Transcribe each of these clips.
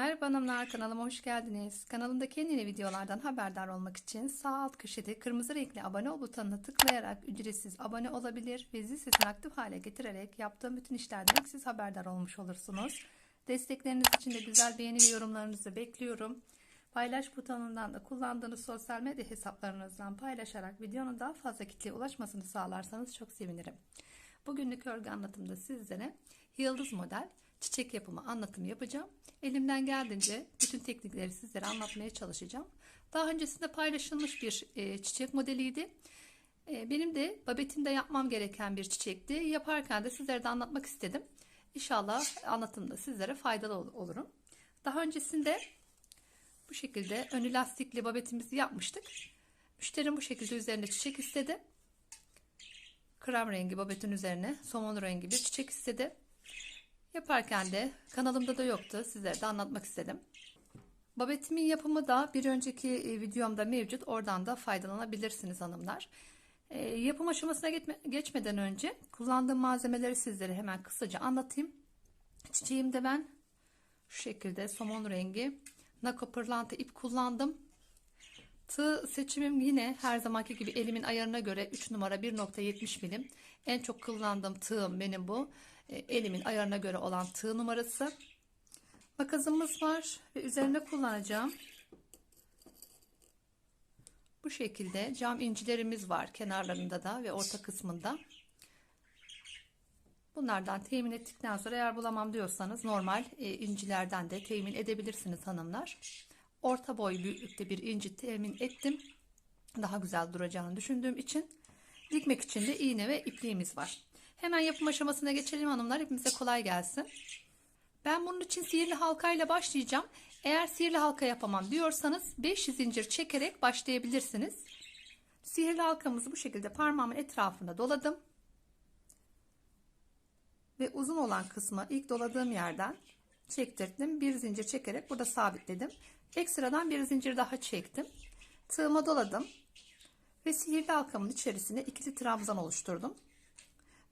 Merhaba hanımlar kanalıma hoş geldiniz. Kanalımdaki yeni videolardan haberdar olmak için sağ alt köşede kırmızı renkli abone ol butonuna tıklayarak ücretsiz abone olabilir ve zil sesini aktif hale getirerek yaptığım bütün işlerden siz haberdar olmuş olursunuz. Destekleriniz için de güzel beğeni ve yorumlarınızı bekliyorum. Paylaş butonundan da kullandığınız sosyal medya hesaplarınızdan paylaşarak videonun daha fazla kitleye ulaşmasını sağlarsanız çok sevinirim. Bugünlük örgü anlatımda sizlere yıldız model çiçek yapımı anlatımı yapacağım. Elimden geldiğince bütün teknikleri sizlere anlatmaya çalışacağım. Daha öncesinde paylaşılmış bir e, çiçek modeliydi. E, benim de babetinde yapmam gereken bir çiçekti. Yaparken de sizlere de anlatmak istedim. İnşallah anlatımda sizlere faydalı ol- olurum. Daha öncesinde bu şekilde önü lastikli babetimizi yapmıştık. Müşterim bu şekilde üzerinde çiçek istedi. Krem rengi babetin üzerine somon rengi bir çiçek istedi. Yaparken de kanalımda da yoktu. Sizlere de anlatmak istedim. Babetimin yapımı da bir önceki e, videomda mevcut. Oradan da faydalanabilirsiniz hanımlar. E, yapım aşamasına geçme- geçmeden önce kullandığım malzemeleri sizlere hemen kısaca anlatayım. Çiçeğimde ben şu şekilde somon rengi nako pırlanta ip kullandım. Tığ seçimim yine her zamanki gibi elimin ayarına göre 3 numara 1.70 milim. En çok kullandığım tığım benim bu. E, Elimin ayarına göre olan tığ numarası. Makasımız var ve üzerine kullanacağım. Bu şekilde cam incilerimiz var kenarlarında da ve orta kısmında. Bunlardan temin ettikten sonra eğer bulamam diyorsanız normal e, incilerden de temin edebilirsiniz hanımlar. Orta boy büyüklükte bir inci temin ettim. Daha güzel duracağını düşündüğüm için. Dikmek için de iğne ve ipliğimiz var. Hemen yapım aşamasına geçelim hanımlar. Hepimize kolay gelsin. Ben bunun için sihirli halkayla başlayacağım. Eğer sihirli halka yapamam diyorsanız 500 zincir çekerek başlayabilirsiniz. Sihirli halkamızı bu şekilde parmağımın etrafında doladım. Ve uzun olan kısmı ilk doladığım yerden çektirdim. Bir zincir çekerek burada sabitledim. Ekstradan bir zincir daha çektim. Tığıma doladım. Ve sihirli halkamın içerisine ikili trabzan oluşturdum.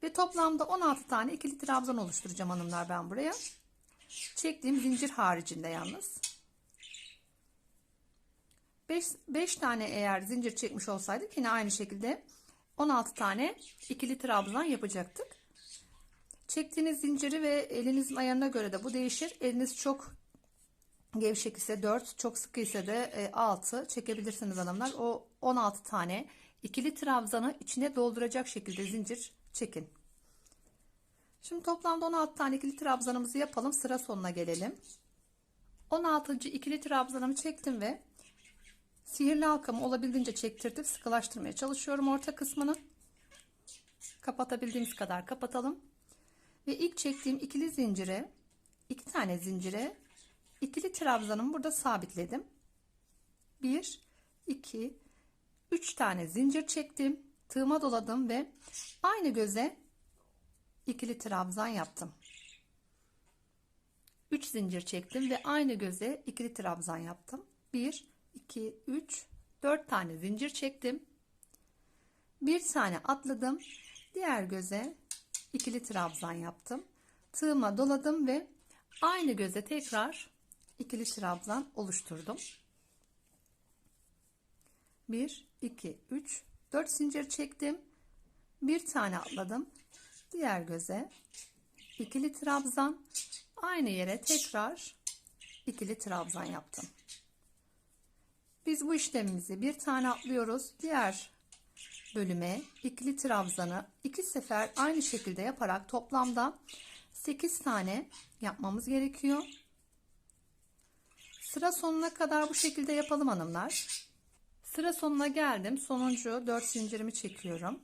Ve toplamda 16 tane ikili trabzan oluşturacağım hanımlar ben buraya. Çektiğim zincir haricinde yalnız. 5, 5 tane eğer zincir çekmiş olsaydık yine aynı şekilde 16 tane ikili trabzan yapacaktık. Çektiğiniz zinciri ve elinizin ayarına göre de bu değişir. Eliniz çok gevşek ise 4, çok sıkı ise de 6 çekebilirsiniz hanımlar. O 16 tane ikili trabzanı içine dolduracak şekilde zincir çekin. Şimdi toplamda 16 tane ikili trabzanımızı yapalım. Sıra sonuna gelelim. 16. ikili trabzanımı çektim ve sihirli halkamı olabildiğince çektirdim. Sıkılaştırmaya çalışıyorum orta kısmını. Kapatabildiğimiz kadar kapatalım. Ve ilk çektiğim ikili zincire, iki tane zincire ikili trabzanımı burada sabitledim. 1 2 3 tane zincir çektim. Tığıma doladım ve aynı göze ikili trabzan yaptım. 3 zincir çektim ve aynı göze ikili trabzan yaptım. 1 2 3 4 tane zincir çektim. Bir tane atladım. Diğer göze ikili trabzan yaptım. Tığıma doladım ve aynı göze tekrar ikili trabzan oluşturdum. 1 2 3 4 zincir çektim. Bir tane atladım. Diğer göze ikili trabzan aynı yere tekrar ikili trabzan yaptım. Biz bu işlemimizi bir tane atlıyoruz. Diğer bölüme ikili trabzanı iki sefer aynı şekilde yaparak toplamda 8 tane yapmamız gerekiyor. Sıra sonuna kadar bu şekilde yapalım hanımlar. Sıra sonuna geldim. Sonuncu 4 zincirimi çekiyorum.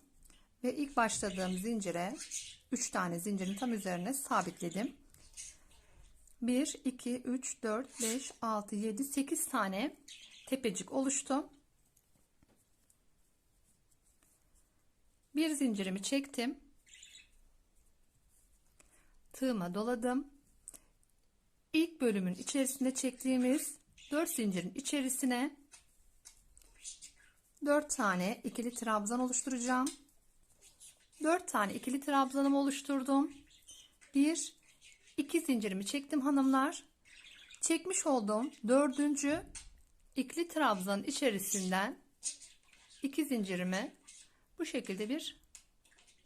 Ve ilk başladığım zincire 3 tane zincirin tam üzerine sabitledim. 1, 2, 3, 4, 5, 6, 7, 8 tane tepecik oluştu. Bir zincirimi çektim. Tığıma doladım. İlk bölümün içerisinde çektiğimiz 4 zincirin içerisine 4 tane ikili trabzan oluşturacağım. 4 tane ikili trabzanımı oluşturdum. 1 2 zincirimi çektim hanımlar. Çekmiş olduğum dördüncü ikili trabzanın içerisinden iki zincirimi bu şekilde bir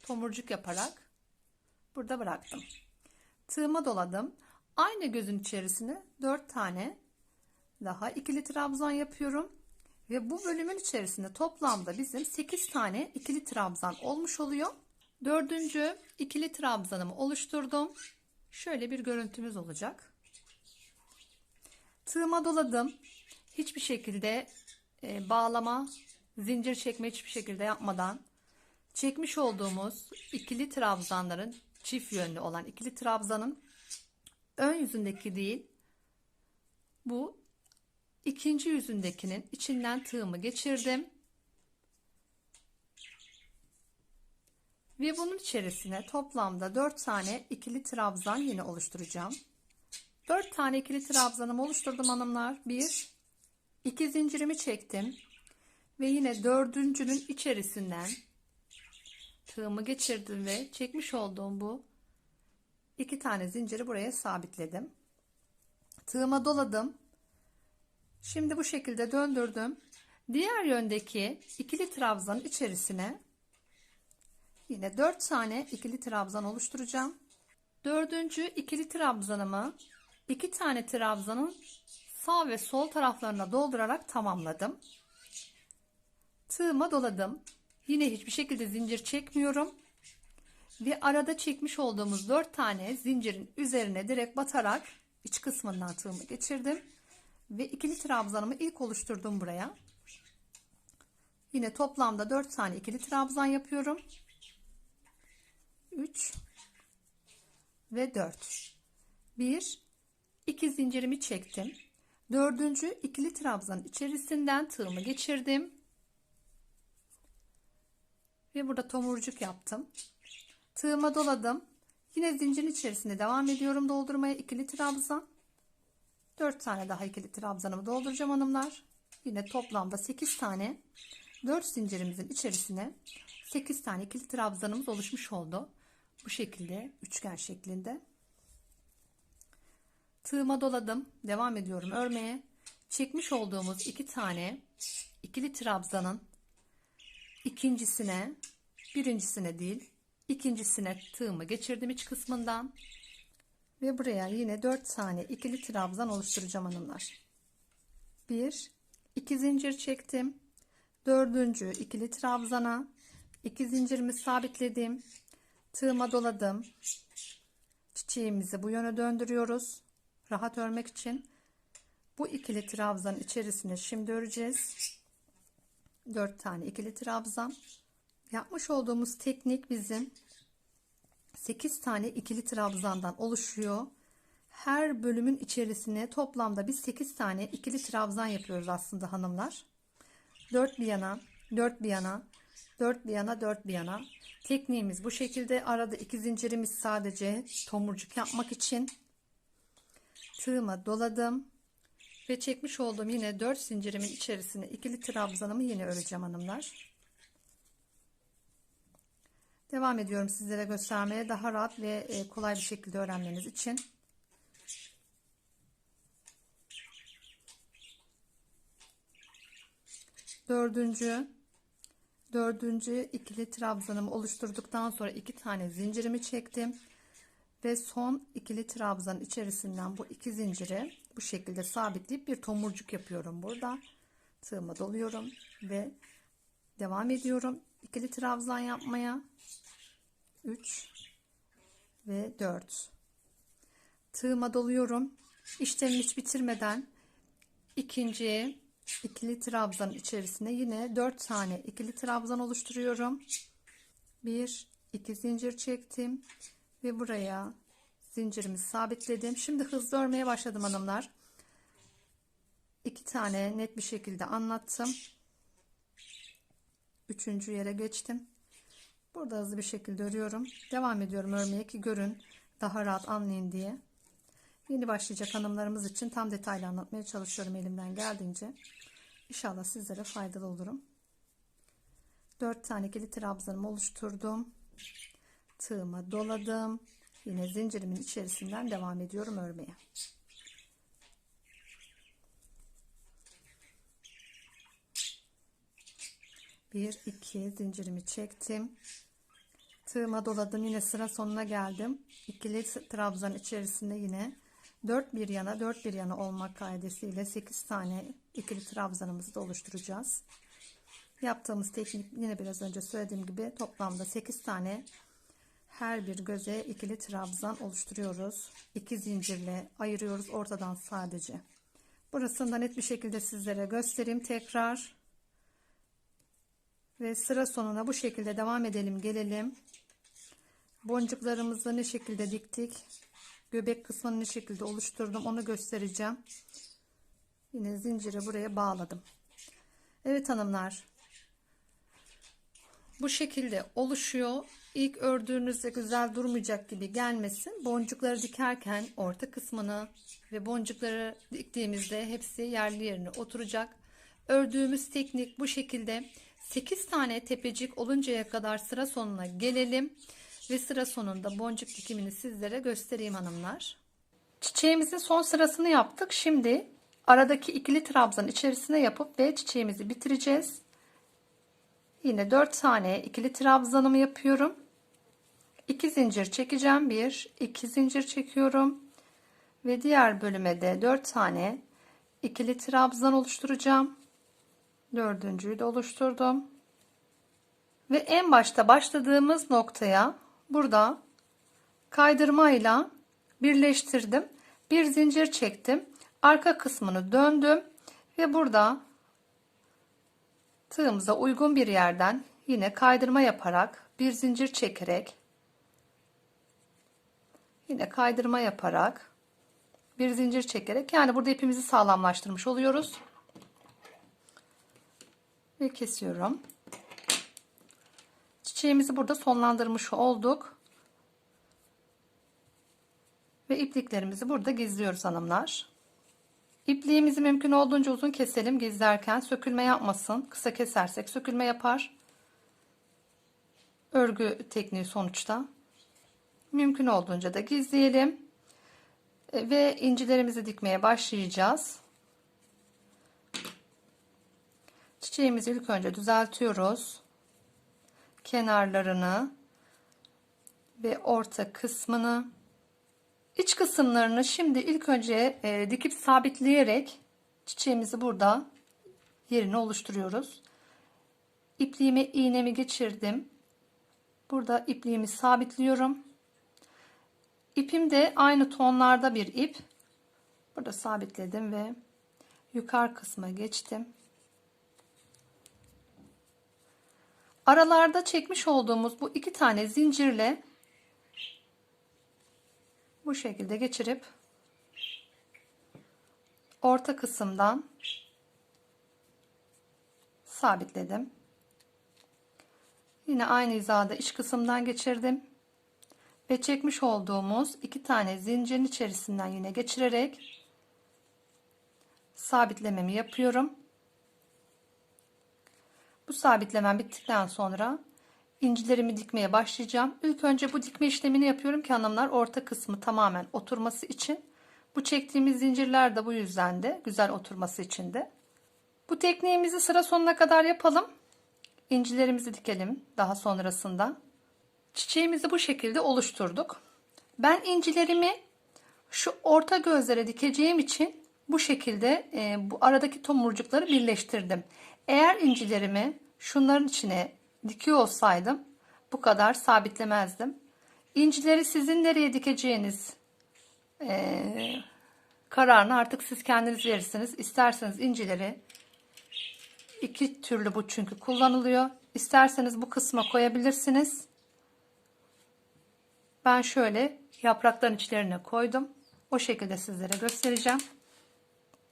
tomurcuk yaparak burada bıraktım. Tığıma doladım. Aynı gözün içerisine 4 tane daha ikili trabzan yapıyorum. Ve bu bölümün içerisinde toplamda bizim 8 tane ikili trabzan olmuş oluyor. Dördüncü ikili trabzanımı oluşturdum. Şöyle bir görüntümüz olacak. Tığıma doladım. Hiçbir şekilde e, bağlama, zincir çekme hiçbir şekilde yapmadan çekmiş olduğumuz ikili trabzanların çift yönlü olan ikili trabzanın ön yüzündeki değil bu ikinci yüzündekinin içinden tığımı geçirdim. Ve bunun içerisine toplamda 4 tane ikili trabzan yine oluşturacağım. 4 tane ikili trabzanımı oluşturdum hanımlar. 1 2 zincirimi çektim. Ve yine dördüncünün içerisinden tığımı geçirdim ve çekmiş olduğum bu iki tane zinciri buraya sabitledim. Tığıma doladım. Şimdi bu şekilde döndürdüm. Diğer yöndeki ikili trabzanın içerisine yine 4 tane ikili trabzan oluşturacağım. Dördüncü ikili trabzanımı iki tane trabzanın sağ ve sol taraflarına doldurarak tamamladım. Tığıma doladım. Yine hiçbir şekilde zincir çekmiyorum. Ve arada çekmiş olduğumuz 4 tane zincirin üzerine direkt batarak iç kısmından tığımı geçirdim. Ve ikili trabzanımı ilk oluşturdum buraya. Yine toplamda 4 tane ikili trabzan yapıyorum. 3 ve 4. 1 2 zincirimi çektim. Dördüncü ikili trabzanın içerisinden tığımı geçirdim. Ve burada tomurcuk yaptım. Tığıma doladım. Yine zincirin içerisinde devam ediyorum doldurmaya ikili trabzan. 4 tane daha ikili trabzanımı dolduracağım hanımlar. Yine toplamda 8 tane 4 zincirimizin içerisine 8 tane ikili trabzanımız oluşmuş oldu. Bu şekilde üçgen şeklinde. Tığıma doladım. Devam ediyorum örmeye. Çekmiş olduğumuz iki tane ikili trabzanın ikincisine birincisine değil ikincisine tığımı geçirdim iç kısmından ve buraya yine 4 tane ikili trabzan oluşturacağım hanımlar. 1 2 zincir çektim. Dördüncü ikili trabzana 2 zincirimi sabitledim. Tığıma doladım. Çiçeğimizi bu yöne döndürüyoruz. Rahat örmek için. Bu ikili trabzan içerisine şimdi öreceğiz. 4 tane ikili trabzan. Yapmış olduğumuz teknik bizim 8 tane ikili trabzandan oluşuyor. Her bölümün içerisine toplamda biz 8 tane ikili trabzan yapıyoruz aslında hanımlar. 4 bir yana, 4 bir yana, 4 bir yana, 4 bir yana. Tekniğimiz bu şekilde. Arada iki zincirimiz sadece tomurcuk yapmak için. Tığıma doladım. Ve çekmiş olduğum yine 4 zincirimin içerisine ikili trabzanımı yine öreceğim hanımlar. Devam ediyorum sizlere göstermeye daha rahat ve e, kolay bir şekilde öğrenmeniz için. Dördüncü, dördüncü ikili trabzanımı oluşturduktan sonra iki tane zincirimi çektim. Ve son ikili trabzanın içerisinden bu iki zinciri bu şekilde sabitleyip bir tomurcuk yapıyorum burada. Tığıma doluyorum ve devam ediyorum. ikili trabzan yapmaya. 3 ve 4 tığıma doluyorum. İşlemi hiç bitirmeden ikinci ikili trabzan içerisine yine 4 tane ikili trabzan oluşturuyorum. 1 2 zincir çektim ve buraya zincirimi sabitledim. Şimdi hızlı örmeye başladım hanımlar. İki tane net bir şekilde anlattım üçüncü yere geçtim Burada hızlı bir şekilde örüyorum. Devam ediyorum örmeye ki görün daha rahat anlayın diye. Yeni başlayacak hanımlarımız için tam detaylı anlatmaya çalışıyorum elimden geldiğince. İnşallah sizlere faydalı olurum. 4 tane ikili trabzanımı oluşturdum. Tığıma doladım. Yine zincirimin içerisinden devam ediyorum örmeye. 1 2 zincirimi çektim. Tığıma doladım. Yine sıra sonuna geldim. İkili trabzan içerisinde yine 4 bir yana 4 bir yana olmak kaidesiyle 8 tane ikili trabzanımızı da oluşturacağız. Yaptığımız teknik yine biraz önce söylediğim gibi toplamda 8 tane her bir göze ikili trabzan oluşturuyoruz. 2 zincirle ayırıyoruz ortadan sadece. Burasını net bir şekilde sizlere göstereyim tekrar. Ve sıra sonuna bu şekilde devam edelim gelelim. Boncuklarımızı ne şekilde diktik. Göbek kısmını ne şekilde oluşturdum onu göstereceğim. Yine zinciri buraya bağladım. Evet hanımlar. Bu şekilde oluşuyor. İlk ördüğünüzde güzel durmayacak gibi gelmesin. Boncukları dikerken orta kısmını ve boncukları diktiğimizde hepsi yerli yerine oturacak. Ördüğümüz teknik bu şekilde 8 tane tepecik oluncaya kadar sıra sonuna gelelim ve sıra sonunda boncuk dikimini sizlere göstereyim hanımlar. Çiçeğimizin son sırasını yaptık. Şimdi aradaki ikili trabzan içerisine yapıp ve çiçeğimizi bitireceğiz. Yine 4 tane ikili trabzanımı yapıyorum. 2 zincir çekeceğim. 1 2 zincir çekiyorum. Ve diğer bölüme de 4 tane ikili trabzan oluşturacağım. Dördüncüyü de oluşturdum. Ve en başta başladığımız noktaya burada kaydırmayla birleştirdim. Bir zincir çektim. Arka kısmını döndüm ve burada tığımıza uygun bir yerden yine kaydırma yaparak bir zincir çekerek yine kaydırma yaparak bir zincir çekerek yani burada ipimizi sağlamlaştırmış oluyoruz ve kesiyorum çiçeğimizi burada sonlandırmış olduk ve ipliklerimizi burada gizliyoruz hanımlar İpliğimizi mümkün olduğunca uzun keselim gizlerken sökülme yapmasın. Kısa kesersek sökülme yapar. Örgü tekniği sonuçta. Mümkün olduğunca da gizleyelim. Ve incilerimizi dikmeye başlayacağız. Çiçeğimizi ilk önce düzeltiyoruz. Kenarlarını ve orta kısmını İç kısımlarını şimdi ilk önce e, dikip sabitleyerek çiçeğimizi burada yerine oluşturuyoruz. İpliğimi iğnemi geçirdim. Burada ipliğimi sabitliyorum. İpim de aynı tonlarda bir ip. Burada sabitledim ve yukarı kısma geçtim. Aralarda çekmiş olduğumuz bu iki tane zincirle bu şekilde geçirip orta kısımdan sabitledim. Yine aynı hizada iç kısımdan geçirdim. Ve çekmiş olduğumuz iki tane zincirin içerisinden yine geçirerek sabitlememi yapıyorum. Bu sabitlemem bittikten sonra incilerimi dikmeye başlayacağım. İlk önce bu dikme işlemini yapıyorum ki hanımlar orta kısmı tamamen oturması için. Bu çektiğimiz zincirler de bu yüzden de güzel oturması için de. Bu tekniğimizi sıra sonuna kadar yapalım. İncilerimizi dikelim daha sonrasında. Çiçeğimizi bu şekilde oluşturduk. Ben incilerimi şu orta gözlere dikeceğim için bu şekilde e, bu aradaki tomurcukları birleştirdim. Eğer incilerimi şunların içine dikiyor olsaydım bu kadar sabitlemezdim. İncileri sizin nereye dikeceğiniz e, kararını artık siz kendiniz verirsiniz. İsterseniz incileri iki türlü bu çünkü kullanılıyor. İsterseniz bu kısma koyabilirsiniz. Ben şöyle yaprakların içlerine koydum. O şekilde sizlere göstereceğim.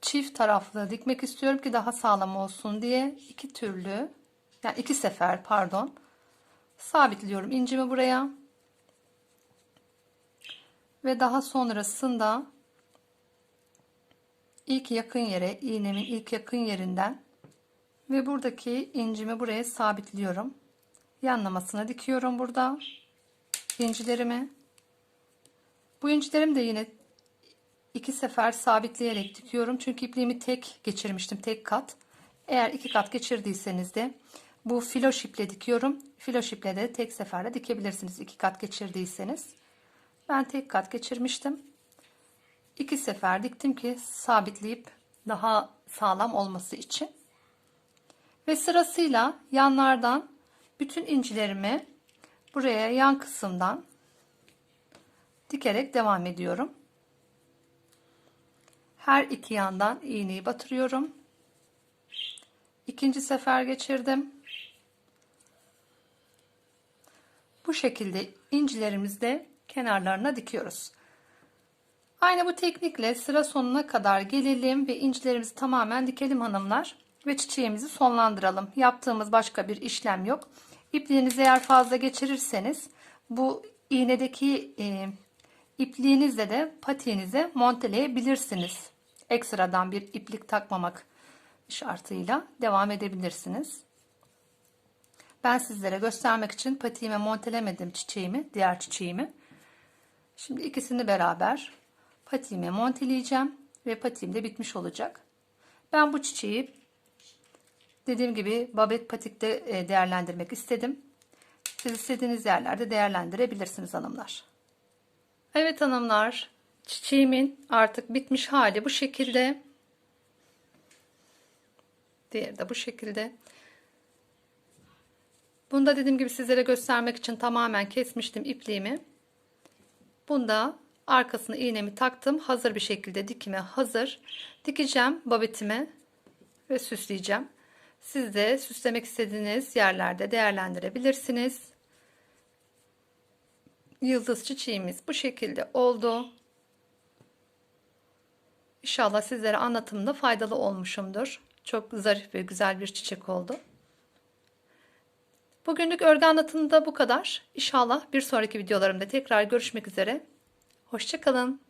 Çift taraflı dikmek istiyorum ki daha sağlam olsun diye iki türlü yani iki sefer pardon sabitliyorum incimi buraya. Ve daha sonrasında ilk yakın yere iğnemin ilk yakın yerinden ve buradaki incimi buraya sabitliyorum. Yanlamasına dikiyorum burada incilerimi. Bu incilerim de yine iki sefer sabitleyerek dikiyorum çünkü ipliğimi tek geçirmiştim tek kat eğer iki kat geçirdiyseniz de Bu filo şiple dikiyorum. Filo şiple de tek seferde dikebilirsiniz iki kat geçirdiyseniz. Ben tek kat geçirmiştim. İki sefer diktim ki sabitleyip daha sağlam olması için. Ve sırasıyla yanlardan bütün incilerimi buraya yan kısımdan dikerek devam ediyorum. Her iki yandan iğneyi batırıyorum. İkinci sefer geçirdim. Bu şekilde incilerimizi de kenarlarına dikiyoruz. Aynı bu teknikle sıra sonuna kadar gelelim ve incilerimizi tamamen dikelim hanımlar ve çiçeğimizi sonlandıralım. Yaptığımız başka bir işlem yok. İpliğinizi eğer fazla geçirirseniz bu iğnedeki e, ipliğinizle de patiğinize monteleyebilirsiniz. Ekstradan bir iplik takmamak şartıyla devam edebilirsiniz. Ben sizlere göstermek için patiğime montelemedim çiçeğimi, diğer çiçeğimi. Şimdi ikisini beraber patiğime monteleyeceğim ve patiğim de bitmiş olacak. Ben bu çiçeği dediğim gibi babet patikte e, değerlendirmek istedim. Siz istediğiniz yerlerde değerlendirebilirsiniz hanımlar. Evet hanımlar, çiçeğimin artık bitmiş hali bu şekilde. Diğeri de bu şekilde. Bunu da dediğim gibi sizlere göstermek için tamamen kesmiştim ipliğimi. Bunda arkasına iğnemi taktım. Hazır bir şekilde dikime hazır. Dikeceğim babetime ve süsleyeceğim. Siz de süslemek istediğiniz yerlerde değerlendirebilirsiniz. Yıldız çiçeğimiz bu şekilde oldu. İnşallah sizlere anlatımda faydalı olmuşumdur. Çok zarif ve güzel bir çiçek oldu. Bugünlük örgü anlatımında bu kadar. İnşallah bir sonraki videolarımda tekrar görüşmek üzere. Hoşçakalın.